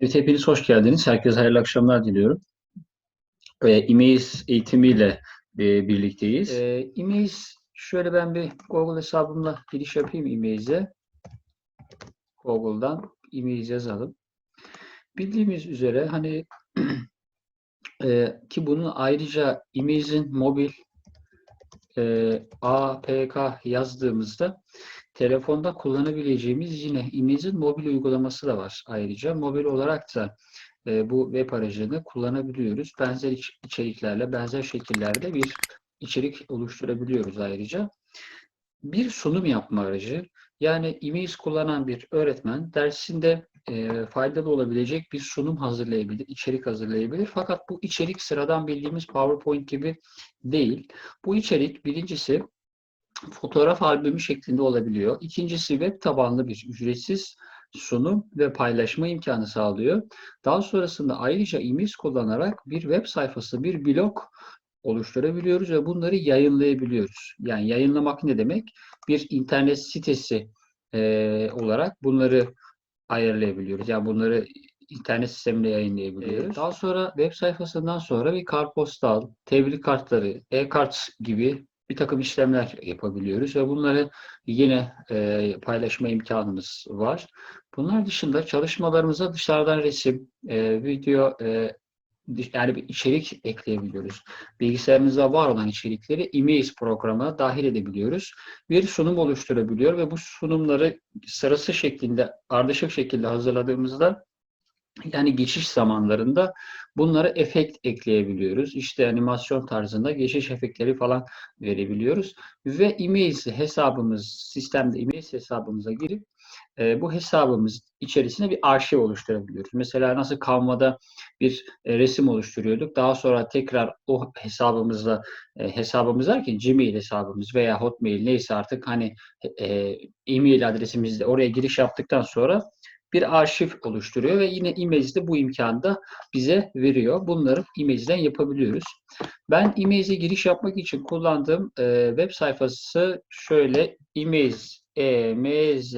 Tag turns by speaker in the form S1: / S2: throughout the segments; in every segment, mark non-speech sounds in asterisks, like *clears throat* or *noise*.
S1: Evet, hepiniz hoş geldiniz. Herkese hayırlı akşamlar diliyorum. E, e-mail eğitimiyle e, birlikteyiz. E, e-mail, şöyle ben bir Google hesabımla giriş yapayım e-mail'e. Google'dan e-mail yazalım. Bildiğimiz üzere hani *clears throat* e, ki bunu ayrıca e-mail'in mobil e, APK yazdığımızda telefonda kullanabileceğimiz yine e-mail'in mobil uygulaması da var ayrıca. Mobil olarak da e, bu web aracını kullanabiliyoruz. Benzer iç- içeriklerle, benzer şekillerde bir içerik oluşturabiliyoruz ayrıca. Bir sunum yapma aracı. Yani e-mail kullanan bir öğretmen dersinde e, faydalı olabilecek bir sunum hazırlayabilir, içerik hazırlayabilir. Fakat bu içerik sıradan bildiğimiz PowerPoint gibi değil. Bu içerik birincisi fotoğraf albümü şeklinde olabiliyor. İkincisi web tabanlı bir ücretsiz sunum ve paylaşma imkanı sağlıyor. Daha sonrasında ayrıca e-mail kullanarak bir web sayfası, bir blog oluşturabiliyoruz ve bunları yayınlayabiliyoruz. Yani yayınlamak ne demek? Bir internet sitesi e, olarak bunları ayarlayabiliyoruz. Yani bunları internet sisteminde yayınlayabiliyoruz. Daha sonra web sayfasından sonra bir kartpostal, tebrik kartları, e-kart gibi bir takım işlemler yapabiliyoruz ve bunları yine e, paylaşma imkanımız var. Bunlar dışında çalışmalarımıza dışarıdan resim, e, video, e, yani bir içerik ekleyebiliyoruz. Bilgisayarımızda var olan içerikleri e-mail programına dahil edebiliyoruz. Bir sunum oluşturabiliyor ve bu sunumları sırası şeklinde, ardışık şekilde hazırladığımızda yani geçiş zamanlarında bunlara efekt ekleyebiliyoruz. İşte animasyon tarzında geçiş efektleri falan verebiliyoruz. Ve e-mail hesabımız, sistemde e-mail hesabımıza girip e, bu hesabımız içerisine bir arşiv oluşturabiliyoruz. Mesela nasıl Canva'da bir e, resim oluşturuyorduk. Daha sonra tekrar o hesabımızla e, hesabımız derken Gmail hesabımız veya Hotmail neyse artık hani e, e-mail adresimizde oraya giriş yaptıktan sonra bir arşiv oluşturuyor ve yine Image'de bu imkanı da bize veriyor. Bunları Image'den yapabiliyoruz. Ben Image'e giriş yapmak için kullandığım e, web sayfası şöyle Image, emz,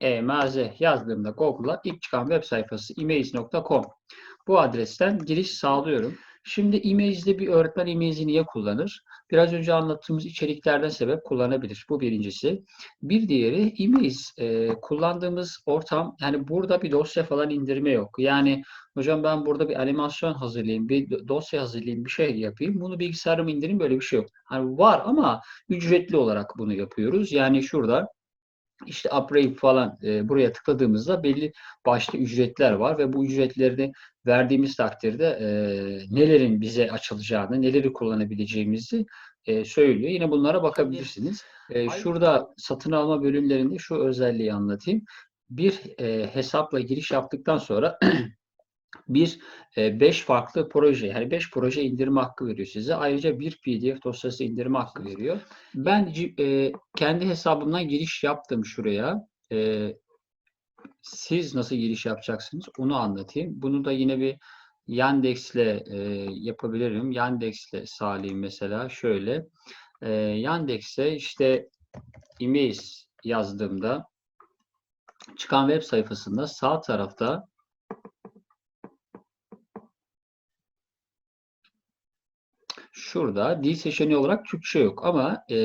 S1: emaz yazdığımda Google'a ilk çıkan web sayfası image.com. Bu adresten giriş sağlıyorum. Şimdi Image'de bir öğretmen Image'i niye kullanır? Biraz önce anlattığımız içeriklerden sebep kullanabilir. Bu birincisi. Bir diğeri Image e, kullandığımız ortam yani burada bir dosya falan indirme yok. Yani hocam ben burada bir animasyon hazırlayayım, bir do- dosya hazırlayayım, bir şey yapayım. Bunu bilgisayarıma indireyim böyle bir şey yok. Hani var ama ücretli olarak bunu yapıyoruz. Yani şurada işte upgrade falan e, buraya tıkladığımızda belli başlı ücretler var ve bu ücretleri verdiğimiz takdirde e, nelerin bize açılacağını, neleri kullanabileceğimizi e, söylüyor. Yine bunlara bakabilirsiniz. E, şurada satın alma bölümlerinde şu özelliği anlatayım. Bir e, hesapla giriş yaptıktan sonra *clears throat* bir 5 farklı proje yani 5 proje indirme hakkı veriyor size. Ayrıca bir PDF dosyası indirme hakkı veriyor. Ben e, kendi hesabımdan giriş yaptım şuraya. E, siz nasıl giriş yapacaksınız onu anlatayım. Bunu da yine bir Yandex'le e, yapabilirim. Yandex'le sağlayayım mesela şöyle. E, Yandex'e işte e-mail yazdığımda çıkan web sayfasında sağ tarafta Şurada dil seçeneği olarak Türkçe yok ama e,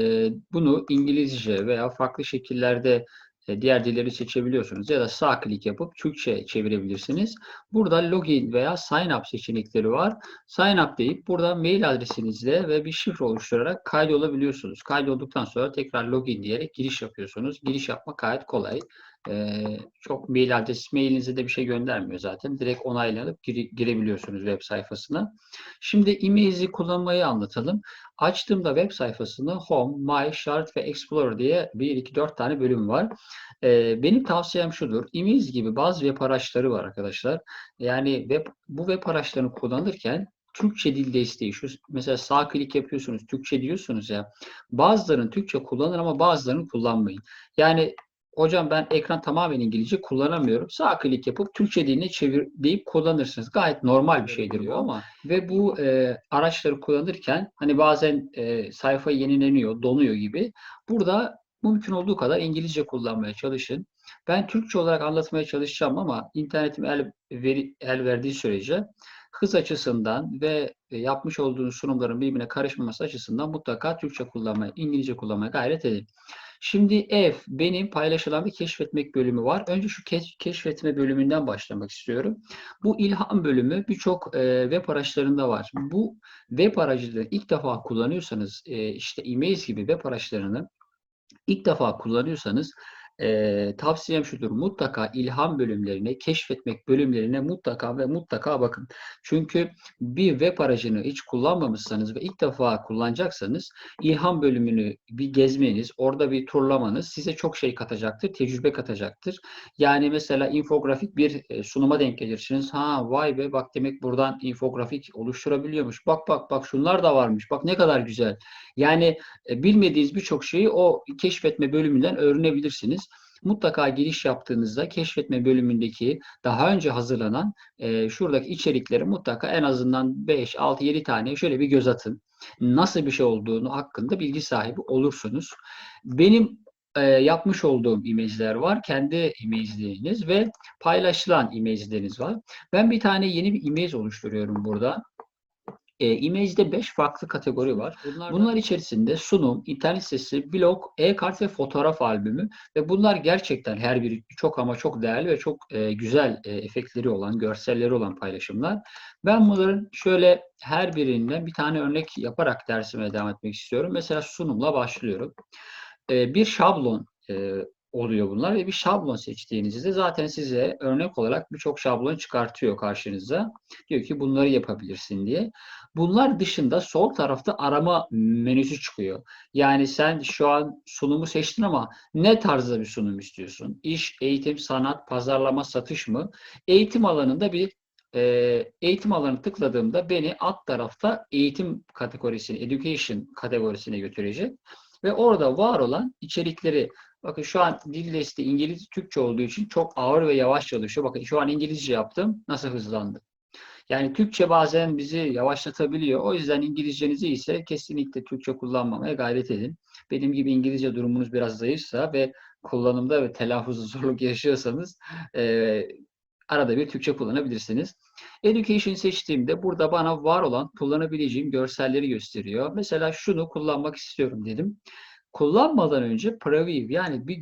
S1: bunu İngilizce veya farklı şekillerde e, diğer dilleri seçebiliyorsunuz ya da sağ klik yapıp Türkçe çevirebilirsiniz. Burada login veya sign up seçenekleri var. Sign up deyip burada mail adresinizle ve bir şifre oluşturarak kaydolabiliyorsunuz. Kaydolduktan sonra tekrar login diyerek giriş yapıyorsunuz. Giriş yapmak gayet kolay. E, çok mail adresi mailinize de bir şey göndermiyor zaten. Direkt onaylanıp gire- girebiliyorsunuz web sayfasına. Şimdi e-mail'i kullanmayı anlatalım. Açtığımda web sayfasını Home, My, Chart ve Explorer diye 1, 2, 4 tane bölüm var. Ee, benim tavsiyem şudur. e gibi bazı web araçları var arkadaşlar. Yani web, bu web araçlarını kullanırken Türkçe dil desteği şu mesela sağ klik yapıyorsunuz Türkçe diyorsunuz ya bazılarını Türkçe kullanır ama bazılarını kullanmayın. Yani hocam ben ekran tamamen İngilizce kullanamıyorum. Sağ klik yapıp Türkçe diline çevir deyip kullanırsınız. Gayet normal bir şeydir bu ama ve bu e, araçları kullanırken hani bazen e, sayfa yenileniyor, donuyor gibi. Burada mümkün olduğu kadar İngilizce kullanmaya çalışın. Ben Türkçe olarak anlatmaya çalışacağım ama internetim el, veri, el verdiği sürece hız açısından ve e, yapmış olduğunuz sunumların birbirine karışmaması açısından mutlaka Türkçe kullanmaya, İngilizce kullanmaya gayret edin. Şimdi F benim paylaşılan bir keşfetmek bölümü var. Önce şu keş, keşfetme bölümünden başlamak istiyorum. Bu ilham bölümü birçok e, web araçlarında var. Bu web aracını ilk defa kullanıyorsanız e, işte e-mail gibi web araçlarını ilk defa kullanıyorsanız e, tavsiyem şudur. Mutlaka ilham bölümlerine, keşfetmek bölümlerine mutlaka ve mutlaka bakın. Çünkü bir web aracını hiç kullanmamışsanız ve ilk defa kullanacaksanız ilham bölümünü bir gezmeniz, orada bir turlamanız size çok şey katacaktır, tecrübe katacaktır. Yani mesela infografik bir sunuma denk gelirsiniz. Ha vay be bak demek buradan infografik oluşturabiliyormuş. Bak bak bak şunlar da varmış. Bak ne kadar güzel. Yani e, bilmediğiniz birçok şeyi o keşfetme bölümünden öğrenebilirsiniz mutlaka giriş yaptığınızda keşfetme bölümündeki daha önce hazırlanan e, şuradaki içerikleri mutlaka en azından 5, 6, 7 tane şöyle bir göz atın. Nasıl bir şey olduğunu hakkında bilgi sahibi olursunuz. Benim e, yapmış olduğum imajlar var. Kendi imajlarınız ve paylaşılan imajlarınız var. Ben bir tane yeni bir imaj oluşturuyorum burada. E, Image'de 5 farklı kategori var. Bunlar, bunlar içerisinde sunum, internet sitesi, blog, e-kart ve fotoğraf albümü ve bunlar gerçekten her biri çok ama çok değerli ve çok e, güzel e, efektleri olan, görselleri olan paylaşımlar. Ben bunların şöyle her birinden bir tane örnek yaparak dersime devam etmek istiyorum. Mesela sunumla başlıyorum. E, bir şablon e, oluyor bunlar ve bir şablon seçtiğinizde zaten size örnek olarak birçok şablon çıkartıyor karşınıza. Diyor ki bunları yapabilirsin diye. Bunlar dışında sol tarafta arama menüsü çıkıyor. Yani sen şu an sunumu seçtin ama ne tarzda bir sunum istiyorsun? İş, eğitim, sanat, pazarlama, satış mı? Eğitim alanında bir e, eğitim alanı tıkladığımda beni alt tarafta eğitim kategorisine, education kategorisine götürecek. Ve orada var olan içerikleri Bakın şu an dil desteği İngiliz Türkçe olduğu için çok ağır ve yavaş çalışıyor. Bakın şu an İngilizce yaptım. Nasıl hızlandı? Yani Türkçe bazen bizi yavaşlatabiliyor. O yüzden İngilizceniz ise kesinlikle Türkçe kullanmamaya gayret edin. Benim gibi İngilizce durumunuz biraz zayıfsa ve kullanımda ve telaffuzda *laughs* zorluk yaşıyorsanız e, arada bir Türkçe kullanabilirsiniz. Education seçtiğimde burada bana var olan kullanabileceğim görselleri gösteriyor. Mesela şunu kullanmak istiyorum dedim kullanmadan önce preview yani bir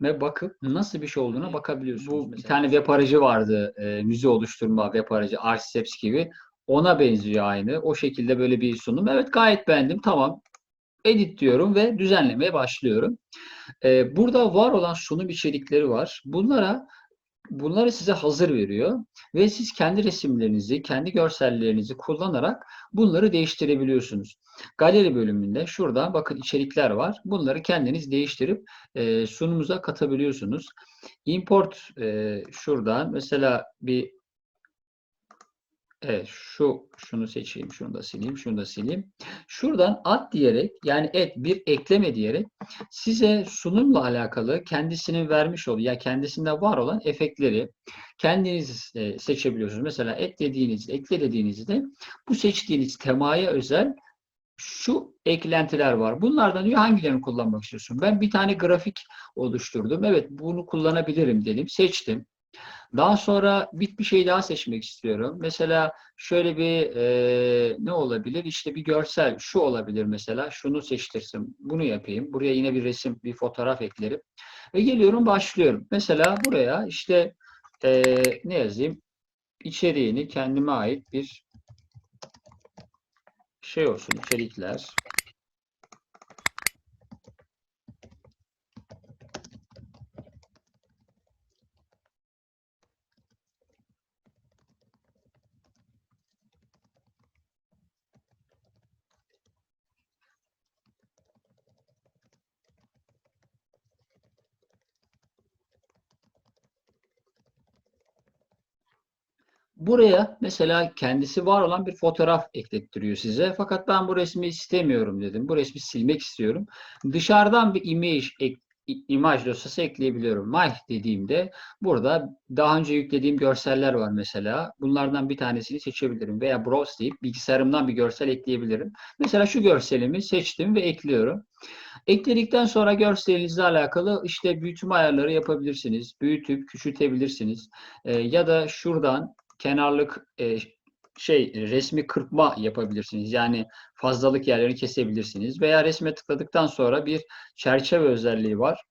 S1: görünüme bakıp nasıl bir şey olduğuna bakabiliyorsunuz. Bu mesela. bir tane web aracı vardı. E, müze oluşturma web aracı Arciceps gibi. Ona benziyor aynı. O şekilde böyle bir sunum. Evet gayet beğendim. Tamam. Edit diyorum ve düzenlemeye başlıyorum. E, burada var olan sunum içerikleri var. Bunlara bunları size hazır veriyor ve siz kendi resimlerinizi, kendi görsellerinizi kullanarak bunları değiştirebiliyorsunuz. Galeri bölümünde şurada bakın içerikler var. Bunları kendiniz değiştirip e, sunumuza katabiliyorsunuz. Import e, şuradan mesela bir Evet, şu şunu seçeyim, şunu da sileyim, şunu da sileyim. Şuradan at diyerek yani et bir ekleme diyerek size sunumla alakalı kendisinin vermiş olduğu ya kendisinde var olan efektleri kendiniz e, seçebiliyorsunuz. Mesela et dediğinizde, ekle dediğinizde bu seçtiğiniz temaya özel şu eklentiler var. Bunlardan diyor hangilerini kullanmak istiyorsun? Ben bir tane grafik oluşturdum. Evet bunu kullanabilirim dedim. Seçtim. Daha sonra bir, bir şey daha seçmek istiyorum. Mesela şöyle bir e, ne olabilir? İşte bir görsel şu olabilir mesela. Şunu seçtirsin. Bunu yapayım. Buraya yine bir resim, bir fotoğraf eklerim. Ve geliyorum başlıyorum. Mesela buraya işte e, ne yazayım? İçeriğini kendime ait bir şey olsun. içerikler. Buraya mesela kendisi var olan bir fotoğraf eklettiriyor size. Fakat ben bu resmi istemiyorum dedim. Bu resmi silmek istiyorum. Dışarıdan bir image ek, imaj dosyası ekleyebiliyorum. My dediğimde burada daha önce yüklediğim görseller var mesela. Bunlardan bir tanesini seçebilirim veya browse deyip bilgisayarımdan bir görsel ekleyebilirim. Mesela şu görselimi seçtim ve ekliyorum. Ekledikten sonra görselinizle alakalı işte büyütme ayarları yapabilirsiniz. Büyütüp küçültebilirsiniz. Ee, ya da şuradan kenarlık e, şey resmi kırpma yapabilirsiniz. Yani fazlalık yerlerini kesebilirsiniz. Veya resme tıkladıktan sonra bir çerçeve özelliği var.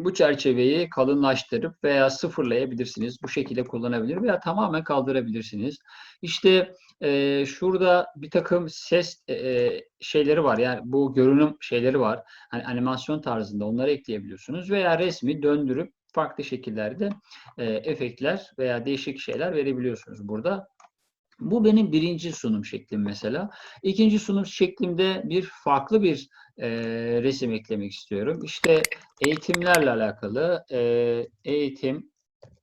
S1: Bu çerçeveyi kalınlaştırıp veya sıfırlayabilirsiniz. Bu şekilde kullanabilir veya tamamen kaldırabilirsiniz. İşte e, şurada bir takım ses e, şeyleri var. Yani bu görünüm şeyleri var. Hani animasyon tarzında onları ekleyebiliyorsunuz. Veya resmi döndürüp farklı şekillerde e, efektler veya değişik şeyler verebiliyorsunuz burada. Bu benim birinci sunum şeklim mesela. İkinci sunum şeklimde bir farklı bir e, resim eklemek istiyorum. İşte eğitimlerle alakalı e, eğitim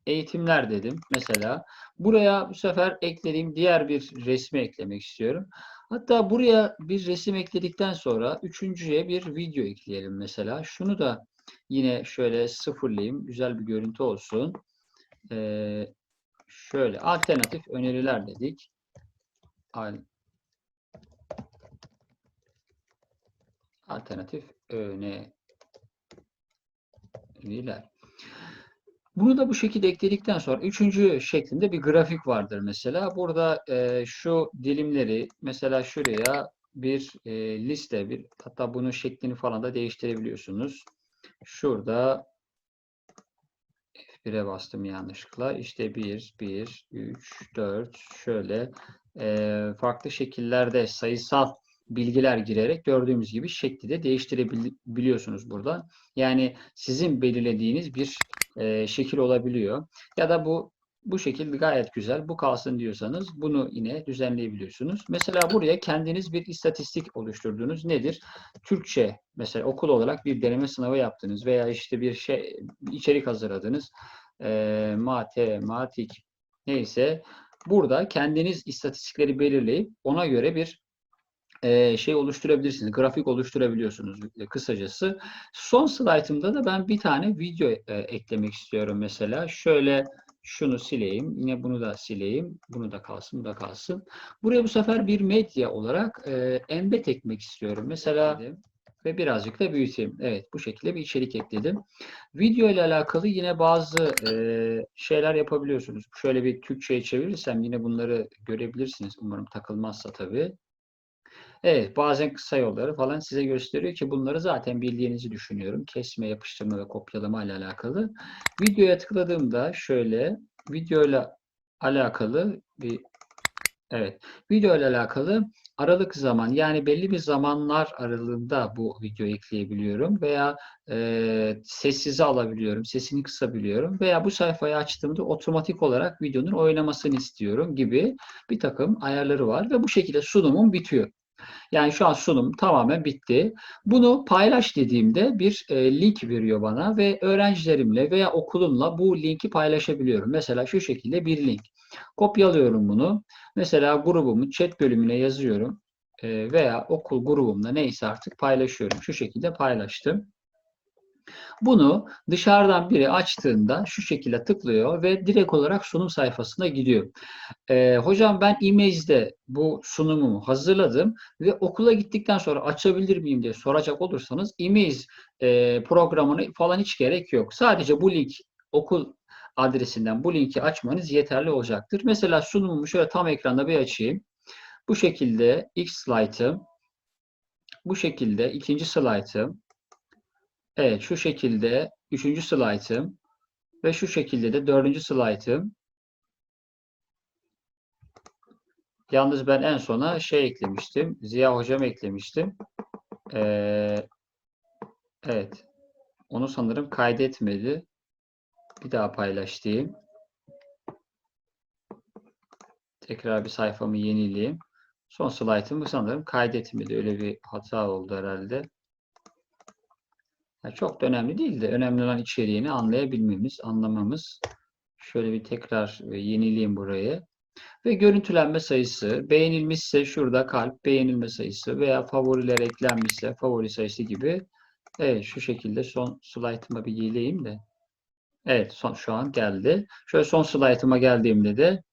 S1: eğitimler dedim mesela. Buraya bu sefer eklediğim diğer bir resmi eklemek istiyorum. Hatta buraya bir resim ekledikten sonra üçüncüye bir video ekleyelim mesela. Şunu da yine şöyle sıfırlayayım. Güzel bir görüntü olsun. Ee, şöyle alternatif öneriler dedik. Al- Alternatif öneriler. Bunu da bu şekilde ekledikten sonra üçüncü şeklinde bir grafik vardır mesela. Burada e, şu dilimleri mesela şuraya bir e, liste bir hatta bunun şeklini falan da değiştirebiliyorsunuz. Şurada F1'e bastım yanlışlıkla. İşte 1, 1, 3, 4 şöyle e, farklı şekillerde sayısal bilgiler girerek gördüğümüz gibi şekli de değiştirebiliyorsunuz burada. Yani sizin belirlediğiniz bir e, şekil olabiliyor. Ya da bu bu şekil gayet güzel. Bu kalsın diyorsanız bunu yine düzenleyebiliyorsunuz. Mesela buraya kendiniz bir istatistik oluşturduğunuz nedir? Türkçe mesela okul olarak bir deneme sınavı yaptınız veya işte bir şey içerik hazırladınız. E, matematik neyse burada kendiniz istatistikleri belirleyip ona göre bir şey oluşturabilirsiniz. Grafik oluşturabiliyorsunuz e, kısacası. Son slaytımda da ben bir tane video e, eklemek istiyorum mesela. Şöyle şunu sileyim. Yine bunu da sileyim. Bunu da kalsın, bu da kalsın. Buraya bu sefer bir medya olarak e, embed ekmek istiyorum. Mesela ve birazcık da büyüteyim. Evet bu şekilde bir içerik ekledim. Video ile alakalı yine bazı e, şeyler yapabiliyorsunuz. Şöyle bir Türkçe'ye çevirirsem yine bunları görebilirsiniz. Umarım takılmazsa tabii. Evet, bazen kısa yolları falan size gösteriyor ki bunları zaten bildiğinizi düşünüyorum. Kesme, yapıştırma ve kopyalama ile alakalı. Videoya tıkladığımda şöyle video ile alakalı bir evet, video ile alakalı aralık zaman yani belli bir zamanlar aralığında bu videoyu ekleyebiliyorum veya e, sessize alabiliyorum, sesini kısabiliyorum veya bu sayfayı açtığımda otomatik olarak videonun oynamasını istiyorum gibi bir takım ayarları var ve bu şekilde sunumum bitiyor. Yani şu an sunum tamamen bitti. Bunu paylaş dediğimde bir e, link veriyor bana ve öğrencilerimle veya okulumla bu linki paylaşabiliyorum. Mesela şu şekilde bir link. Kopyalıyorum bunu. Mesela grubumun chat bölümüne yazıyorum e, veya okul grubumda neyse artık paylaşıyorum. Şu şekilde paylaştım. Bunu dışarıdan biri açtığında şu şekilde tıklıyor ve direkt olarak sunum sayfasına gidiyor. Ee, hocam ben Image'de bu sunumumu hazırladım ve okula gittikten sonra açabilir miyim diye soracak olursanız Image e, programını falan hiç gerek yok. Sadece bu link okul adresinden bu linki açmanız yeterli olacaktır. Mesela sunumumu şöyle tam ekranda bir açayım. Bu şekilde ilk slaytım, bu şekilde ikinci slaytım, Evet şu şekilde üçüncü slaytım ve şu şekilde de dördüncü slaytım. Yalnız ben en sona şey eklemiştim. Ziya hocam eklemiştim. Ee, evet. Onu sanırım kaydetmedi. Bir daha paylaştım. Tekrar bir sayfamı yenileyim. Son slaytımı sanırım kaydetmedi. Öyle bir hata oldu herhalde. Yani çok da önemli değil de önemli olan içeriğini anlayabilmemiz, anlamamız. Şöyle bir tekrar e, yenileyim burayı. Ve görüntülenme sayısı beğenilmişse şurada kalp beğenilme sayısı veya favoriler eklenmişse favori sayısı gibi Evet şu şekilde son slaytıma bir geleyim de. Evet son şu an geldi. Şöyle son slaytıma geldiğimde de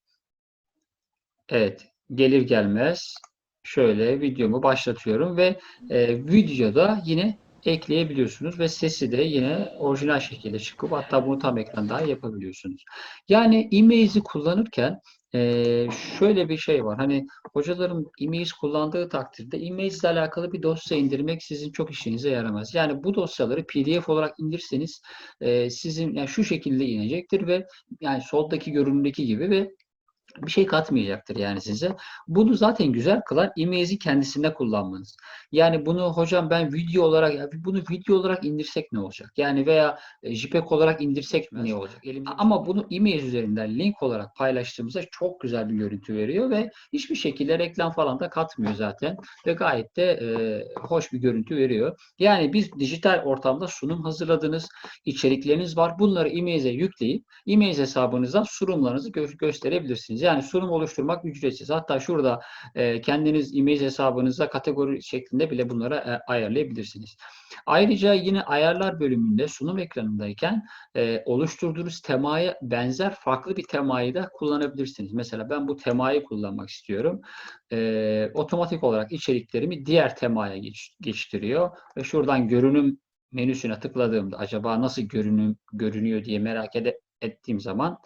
S1: evet gelir gelmez şöyle videomu başlatıyorum ve e, videoda yine ekleyebiliyorsunuz ve sesi de yine orijinal şekilde çıkıp hatta bunu tam ekranda yapabiliyorsunuz. Yani e kullanırken e, şöyle bir şey var. Hani hocalarım e kullandığı takdirde e ile alakalı bir dosya indirmek sizin çok işinize yaramaz. Yani bu dosyaları PDF olarak indirseniz e, sizin yani şu şekilde inecektir ve yani soldaki görünümdeki gibi ve bir şey katmayacaktır yani size. Bunu zaten güzel kılan image'i kendisinde kullanmanız. Yani bunu hocam ben video olarak bunu video olarak indirsek ne olacak? Yani veya e, JPEG olarak indirsek ne olacak? Elimde Ama bunu image üzerinden link olarak paylaştığımızda çok güzel bir görüntü veriyor ve hiçbir şekilde reklam falan da katmıyor zaten ve gayet de e, hoş bir görüntü veriyor. Yani biz dijital ortamda sunum hazırladınız, içerikleriniz var. Bunları image'e yükleyip image hesabınızdan sunumlarınızı gö- gösterebilirsiniz. Yani sunum oluşturmak ücretsiz. Hatta şurada e, kendiniz image hesabınıza kategori şeklinde bile bunları e, ayarlayabilirsiniz. Ayrıca yine ayarlar bölümünde sunum ekranındayken e, oluşturduğunuz temaya benzer farklı bir temayı da kullanabilirsiniz. Mesela ben bu temayı kullanmak istiyorum. E, otomatik olarak içeriklerimi diğer temaya geç, geçtiriyor ve şuradan görünüm menüsüne tıkladığımda acaba nasıl görünüm görünüyor diye merak ed ettiğim zaman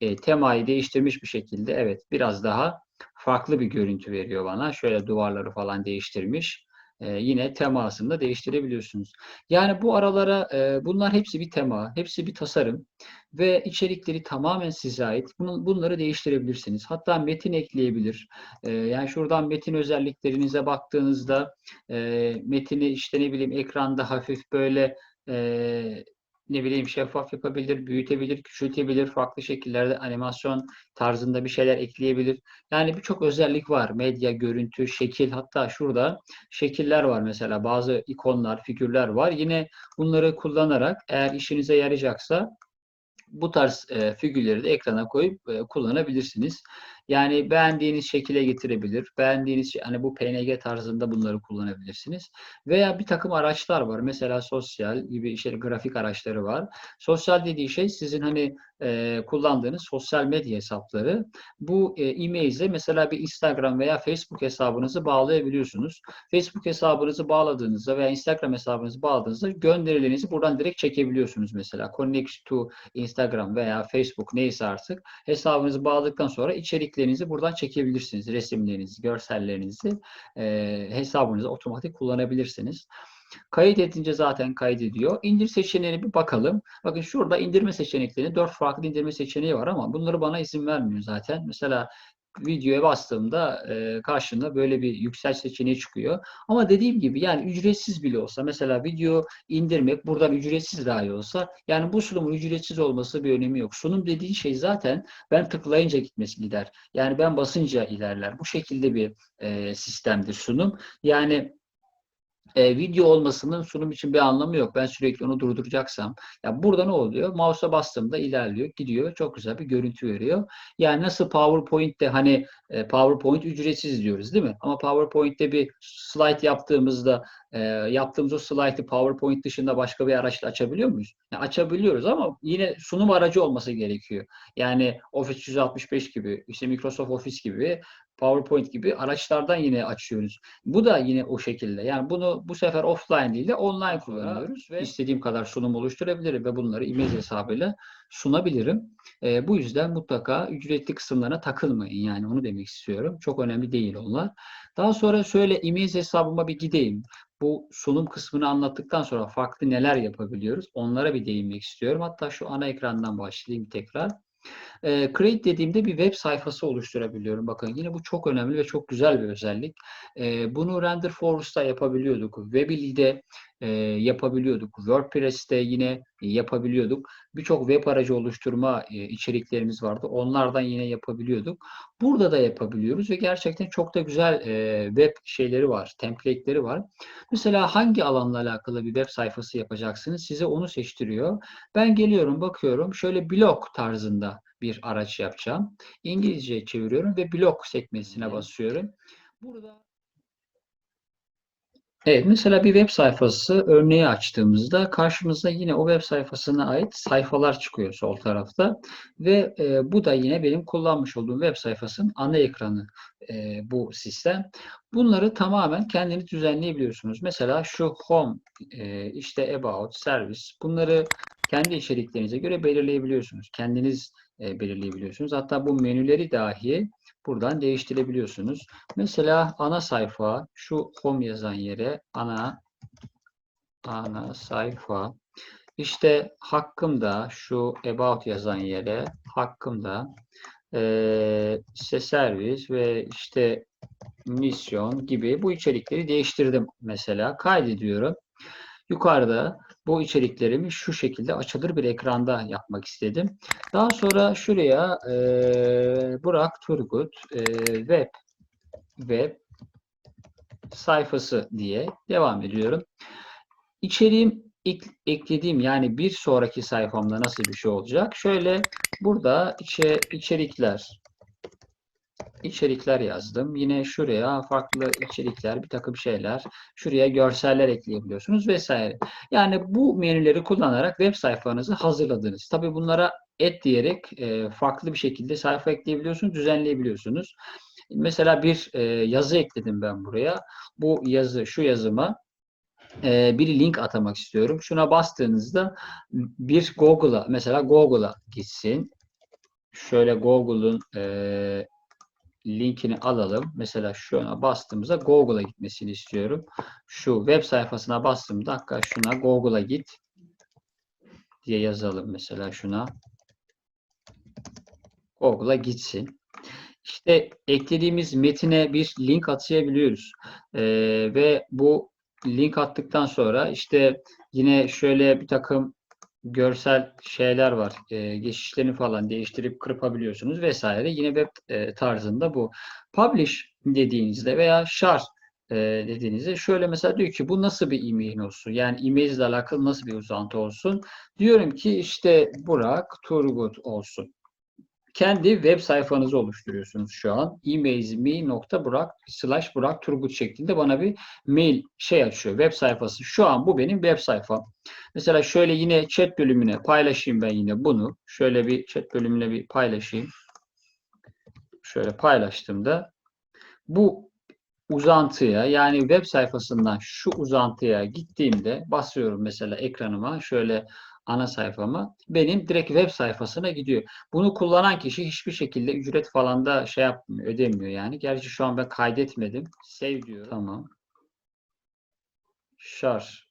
S1: e, temayı değiştirmiş bir şekilde evet biraz daha farklı bir görüntü veriyor bana. Şöyle duvarları falan değiştirmiş. E, yine temasını da değiştirebiliyorsunuz. Yani bu aralara e, bunlar hepsi bir tema, hepsi bir tasarım ve içerikleri tamamen size ait. Bunun, bunları değiştirebilirsiniz. Hatta metin ekleyebilir. E, yani şuradan metin özelliklerinize baktığınızda e, metini işte ne bileyim ekranda hafif böyle e, ne bileyim şeffaf yapabilir, büyütebilir, küçültebilir, farklı şekillerde animasyon tarzında bir şeyler ekleyebilir. Yani birçok özellik var. Medya, görüntü, şekil hatta şurada şekiller var mesela bazı ikonlar, figürler var. Yine bunları kullanarak eğer işinize yarayacaksa bu tarz e, figürleri de ekrana koyup e, kullanabilirsiniz. Yani beğendiğiniz şekile getirebilir. Beğendiğiniz hani bu PNG tarzında bunları kullanabilirsiniz. Veya bir takım araçlar var. Mesela sosyal gibi işte grafik araçları var. Sosyal dediği şey sizin hani e, kullandığınız sosyal medya hesapları. Bu e, e-mail'e mesela bir Instagram veya Facebook hesabınızı bağlayabiliyorsunuz. Facebook hesabınızı bağladığınızda veya Instagram hesabınızı bağladığınızda gönderilerinizi buradan direkt çekebiliyorsunuz mesela. Connect to Instagram veya Facebook neyse artık hesabınızı bağladıktan sonra içeriklerinizi buradan çekebilirsiniz. Resimlerinizi, görsellerinizi e, hesabınıza otomatik kullanabilirsiniz. Kayıt edince zaten kaydediyor. İndir seçeneğine bir bakalım. Bakın şurada indirme seçenekleri, dört farklı indirme seçeneği var ama bunları bana izin vermiyor zaten. Mesela videoya bastığımda e, karşında böyle bir yüksel seçeneği çıkıyor. Ama dediğim gibi yani ücretsiz bile olsa mesela video indirmek buradan ücretsiz dahi olsa yani bu sunumun ücretsiz olması bir önemi yok. Sunum dediğin şey zaten ben tıklayınca gitmesi gider. Yani ben basınca ilerler. Bu şekilde bir e, sistemdir sunum. Yani e, video olmasının sunum için bir anlamı yok. Ben sürekli onu durduracaksam. Ya burada ne oluyor? Mouse'a bastığımda ilerliyor, gidiyor. Çok güzel bir görüntü veriyor. Yani nasıl PowerPoint'te hani e, PowerPoint ücretsiz diyoruz değil mi? Ama PowerPoint'te bir slide yaptığımızda e, yaptığımız o slide'ı PowerPoint dışında başka bir araçla açabiliyor muyuz? Yani açabiliyoruz ama yine sunum aracı olması gerekiyor. Yani Office 365 gibi, işte Microsoft Office gibi PowerPoint gibi araçlardan yine açıyoruz. Bu da yine o şekilde. Yani bunu bu sefer offline değil de online kullanıyoruz ve istediğim kadar sunum oluşturabilirim ve bunları image hesabıyla sunabilirim. E, bu yüzden mutlaka ücretli kısımlarına takılmayın. Yani onu demek istiyorum. Çok önemli değil onlar. Daha sonra şöyle image hesabıma bir gideyim. Bu sunum kısmını anlattıktan sonra farklı neler yapabiliyoruz? Onlara bir değinmek istiyorum. Hatta şu ana ekrandan başlayayım tekrar. E, create dediğimde bir web sayfası oluşturabiliyorum. Bakın yine bu çok önemli ve çok güzel bir özellik. E, bunu Render Force'da yapabiliyorduk. Weebly'de e, yapabiliyorduk. WordPress'te yine yapabiliyorduk. Birçok web aracı oluşturma e, içeriklerimiz vardı. Onlardan yine yapabiliyorduk. Burada da yapabiliyoruz ve gerçekten çok da güzel e, web şeyleri var, template'leri var. Mesela hangi alanla alakalı bir web sayfası yapacaksınız? Size onu seçtiriyor. Ben geliyorum, bakıyorum. Şöyle blog tarzında bir araç yapacağım. İngilizce çeviriyorum ve blok sekmesine basıyorum. Burada Evet, mesela bir web sayfası örneği açtığımızda karşımıza yine o web sayfasına ait sayfalar çıkıyor sol tarafta ve e, bu da yine benim kullanmış olduğum web sayfasının ana ekranı e, bu sistem. Bunları tamamen kendiniz düzenleyebiliyorsunuz. Mesela şu home, e, işte about, service bunları kendi içeriklerinize göre belirleyebiliyorsunuz. Kendiniz e, belirleyebiliyorsunuz. Hatta bu menüleri dahi buradan değiştirebiliyorsunuz. Mesela ana sayfa şu home yazan yere ana ana sayfa işte hakkımda şu about yazan yere hakkımda e, işte servis ve işte misyon gibi bu içerikleri değiştirdim mesela kaydediyorum. Yukarıda bu içeriklerimi şu şekilde açılır bir ekranda yapmak istedim. Daha sonra şuraya e, Burak Turgut e, web web sayfası diye devam ediyorum. İçeriğim ek, eklediğim yani bir sonraki sayfamda nasıl bir şey olacak? Şöyle burada içe, içerikler içerikler yazdım. Yine şuraya farklı içerikler, bir takım şeyler, şuraya görseller ekleyebiliyorsunuz vesaire. Yani bu menüleri kullanarak web sayfanızı hazırladınız. Tabii bunlara et diyerek e, farklı bir şekilde sayfa ekleyebiliyorsunuz, düzenleyebiliyorsunuz. Mesela bir e, yazı ekledim ben buraya. Bu yazı, şu yazıma e, bir link atamak istiyorum. Şuna bastığınızda bir Google'a, mesela Google'a gitsin. Şöyle Google'un linkini alalım. Mesela şuna bastığımızda Google'a gitmesini istiyorum. Şu web sayfasına bastığımda dakika şuna Google'a git diye yazalım mesela şuna. Google'a gitsin. İşte eklediğimiz metine bir link atayabiliyoruz. Ee, ve bu link attıktan sonra işte yine şöyle bir takım görsel şeyler var. E, geçişlerini falan değiştirip kırpabiliyorsunuz vesaire. Yine web e, tarzında bu. Publish dediğinizde veya share e, dediğinizde şöyle mesela diyor ki bu nasıl bir email olsun? Yani ile alakalı nasıl bir uzantı olsun? Diyorum ki işte Burak Turgut olsun kendi web sayfanızı oluşturuyorsunuz şu an. emailme.burak slash burak şeklinde bana bir mail şey açıyor. Web sayfası. Şu an bu benim web sayfam. Mesela şöyle yine chat bölümüne paylaşayım ben yine bunu. Şöyle bir chat bölümüne bir paylaşayım. Şöyle paylaştığımda bu uzantıya yani web sayfasından şu uzantıya gittiğimde basıyorum mesela ekranıma şöyle ana sayfama benim direkt web sayfasına gidiyor. Bunu kullanan kişi hiçbir şekilde ücret falan da şey yapmıyor, ödemiyor yani. Gerçi şu an ben kaydetmedim. Save diyor. Tamam. Şarj.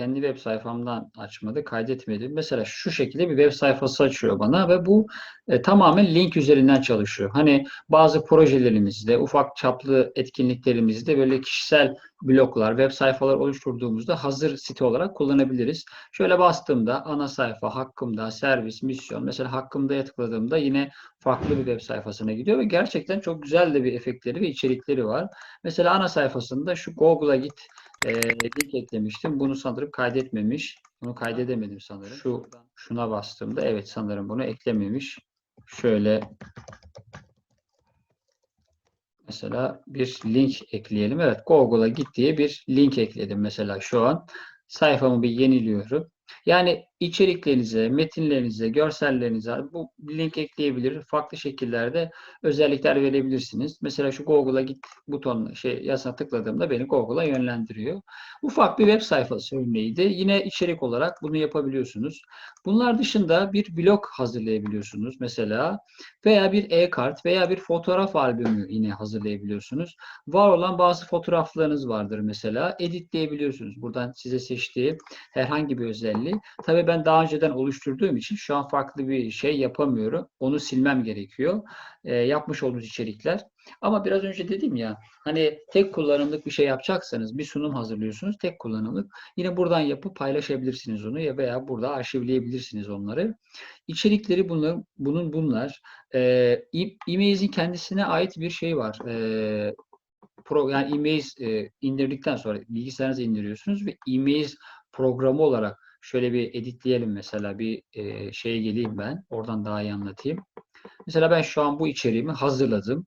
S1: Kendi web sayfamdan açmadı, kaydetmedi. Mesela şu şekilde bir web sayfası açıyor bana ve bu e, tamamen link üzerinden çalışıyor. Hani bazı projelerimizde, ufak çaplı etkinliklerimizde böyle kişisel bloklar, web sayfalar oluşturduğumuzda hazır site olarak kullanabiliriz. Şöyle bastığımda ana sayfa, hakkımda, servis, misyon. Mesela hakkımda tıkladığımda yine farklı bir web sayfasına gidiyor ve gerçekten çok güzel de bir efektleri ve içerikleri var. Mesela ana sayfasında şu Google'a git e, link eklemiştim. Bunu sanırım kaydetmemiş. Bunu kaydedemedim sanırım. Şu şuna bastığımda evet sanırım bunu eklememiş. Şöyle mesela bir link ekleyelim. Evet Google'a git diye bir link ekledim mesela şu an. Sayfamı bir yeniliyorum. Yani içeriklerinize, metinlerinize, görsellerinize bu link ekleyebilir. Farklı şekillerde özellikler verebilirsiniz. Mesela şu Google'a git butonuna şey yazına tıkladığımda beni Google'a yönlendiriyor. Ufak bir web sayfası örneğiydi. Yine içerik olarak bunu yapabiliyorsunuz. Bunlar dışında bir blog hazırlayabiliyorsunuz mesela veya bir e-kart veya bir fotoğraf albümü yine hazırlayabiliyorsunuz. Var olan bazı fotoğraflarınız vardır mesela. Editleyebiliyorsunuz. Buradan size seçtiği herhangi bir özelliği. Tabii ben daha önceden oluşturduğum için şu an farklı bir şey yapamıyorum. Onu silmem gerekiyor. E, yapmış olduğunuz içerikler. Ama biraz önce dedim ya hani tek kullanımlık bir şey yapacaksanız bir sunum hazırlıyorsunuz tek kullanımlık. Yine buradan yapıp paylaşabilirsiniz onu ya veya burada arşivleyebilirsiniz onları. İçerikleri bunlar, bunun bunlar. E, e kendisine ait bir şey var. E, pro, yani e e, indirdikten sonra bilgisayarınıza indiriyorsunuz ve e programı olarak Şöyle bir editleyelim mesela bir e, şeye geleyim ben. Oradan daha iyi anlatayım. Mesela ben şu an bu içeriğimi hazırladım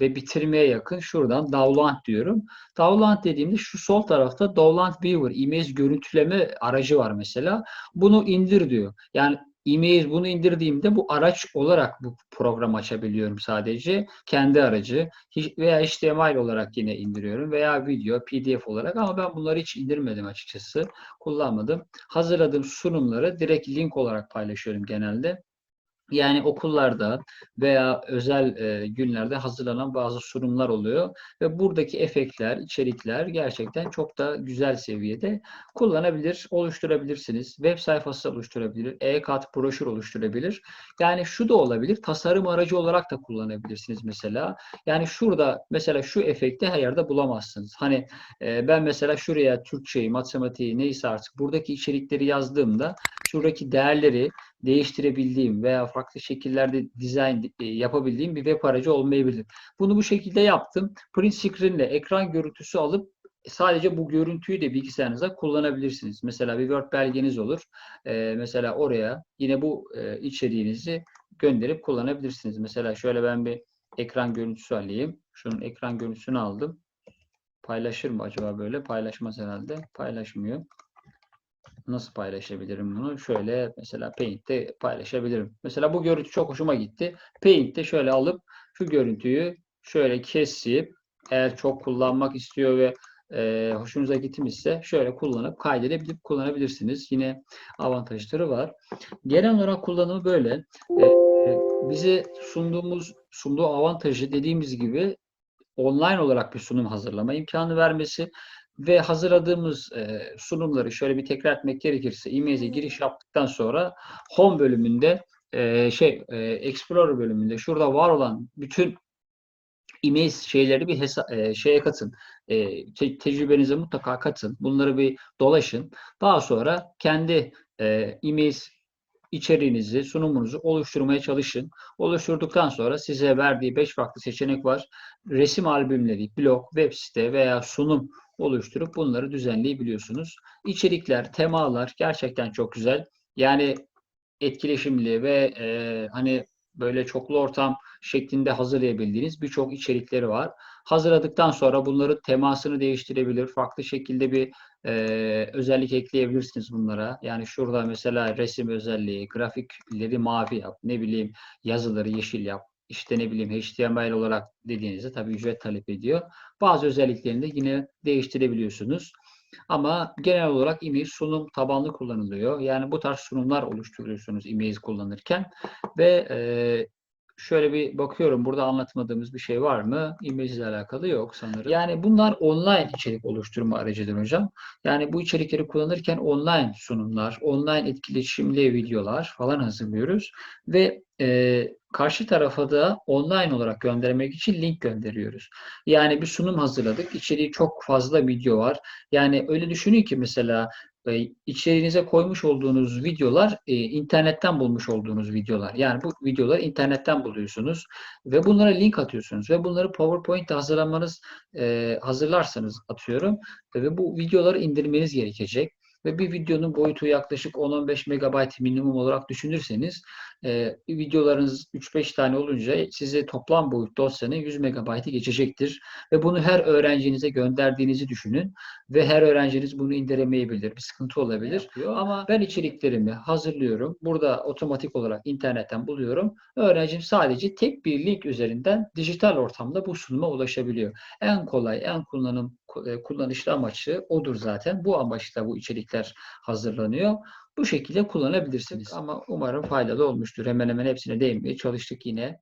S1: ve bitirmeye yakın şuradan download diyorum. Download dediğimde şu sol tarafta download viewer image görüntüleme aracı var mesela. Bunu indir diyor. Yani image bunu indirdiğimde bu araç olarak bu program açabiliyorum sadece. Kendi aracı veya HTML olarak yine indiriyorum veya video, PDF olarak ama ben bunları hiç indirmedim açıkçası. Kullanmadım. Hazırladığım sunumları direkt link olarak paylaşıyorum genelde. Yani okullarda veya özel e, günlerde hazırlanan bazı sunumlar oluyor ve buradaki efektler, içerikler gerçekten çok da güzel seviyede kullanabilir, oluşturabilirsiniz. Web sayfası oluşturabilir, e-kart broşür oluşturabilir. Yani şu da olabilir, tasarım aracı olarak da kullanabilirsiniz mesela. Yani şurada mesela şu efekti her yerde bulamazsınız. Hani e, ben mesela şuraya Türkçeyi, matematiği neyse artık buradaki içerikleri yazdığımda şuradaki değerleri değiştirebildiğim veya farklı şekillerde dizayn e, yapabildiğim bir web aracı olmayabilir. Bunu bu şekilde yaptım. Print screen ile ekran görüntüsü alıp sadece bu görüntüyü de bilgisayarınıza kullanabilirsiniz. Mesela bir Word belgeniz olur. Ee, mesela oraya yine bu e, içeriğinizi gönderip kullanabilirsiniz. Mesela şöyle ben bir ekran görüntüsü alayım. Şunun ekran görüntüsünü aldım. Paylaşır mı acaba böyle? Paylaşmaz herhalde. Paylaşmıyor. Nasıl paylaşabilirim bunu? Şöyle mesela Paint'te paylaşabilirim. Mesela bu görüntü çok hoşuma gitti. Paint'te şöyle alıp şu görüntüyü şöyle kesip eğer çok kullanmak istiyor ve e, hoşunuza gitmişse şöyle kullanıp kaydedebilip kullanabilirsiniz. Yine avantajları var. Genel olarak kullanımı böyle. E, bize sunduğumuz sunduğu avantajı dediğimiz gibi online olarak bir sunum hazırlama imkanı vermesi ve hazırladığımız e, sunumları şöyle bir tekrar etmek gerekirse e giriş yaptıktan sonra home bölümünde e, şey e, Explorer bölümünde şurada var olan bütün e şeyleri bir hesa- e, şeye katın. E, te- tecrübenize mutlaka katın. Bunları bir dolaşın. Daha sonra kendi e, e içeriğinizi, sunumunuzu oluşturmaya çalışın. Oluşturduktan sonra size verdiği 5 farklı seçenek var. Resim albümleri, blog, web site veya sunum oluşturup bunları düzenleyebiliyorsunuz. İçerikler, temalar gerçekten çok güzel. Yani etkileşimli ve e, hani böyle çoklu ortam şeklinde hazırlayabildiğiniz birçok içerikleri var. Hazırladıktan sonra bunların temasını değiştirebilir. Farklı şekilde bir e, özellik ekleyebilirsiniz bunlara. Yani şurada mesela resim özelliği, grafikleri mavi yap, ne bileyim yazıları yeşil yap, işte ne bileyim HTML olarak dediğinizde tabii ücret talep ediyor. Bazı özelliklerini de yine değiştirebiliyorsunuz. Ama genel olarak image sunum tabanlı kullanılıyor. Yani bu tarz sunumlar oluşturuyorsunuz image kullanırken ve e, şöyle bir bakıyorum burada anlatmadığımız bir şey var mı? Image ile alakalı yok sanırım. Yani bunlar online içerik oluşturma aracıdır hocam. Yani bu içerikleri kullanırken online sunumlar, online etkileşimli videolar falan hazırlıyoruz ve e, karşı tarafa da online olarak göndermek için link gönderiyoruz. Yani bir sunum hazırladık. İçeriği çok fazla video var. Yani öyle düşünün ki mesela e, içeriğinize koymuş olduğunuz videolar e, internetten bulmuş olduğunuz videolar. Yani bu videoları internetten buluyorsunuz ve bunlara link atıyorsunuz ve bunları PowerPoint'te hazırlamanız e, hazırlarsanız atıyorum ve bu videoları indirmeniz gerekecek ve bir videonun boyutu yaklaşık 10-15 MB minimum olarak düşünürseniz e, videolarınız 3-5 tane olunca size toplam boyut dosyanın 100 MB'ı geçecektir. Ve bunu her öğrencinize gönderdiğinizi düşünün ve her öğrenciniz bunu indiremeyebilir. Bir sıkıntı olabilir. Ama ben içeriklerimi hazırlıyorum. Burada otomatik olarak internetten buluyorum. Öğrencim sadece tek bir link üzerinden dijital ortamda bu sunuma ulaşabiliyor. En kolay, en kullanım e, kullanışlı amaçlı odur zaten. Bu amaçla bu içerikler hazırlanıyor. Bu şekilde kullanabilirsiniz. Ama umarım faydalı olmuştur. Hemen hemen hepsine değinmeye çalıştık yine.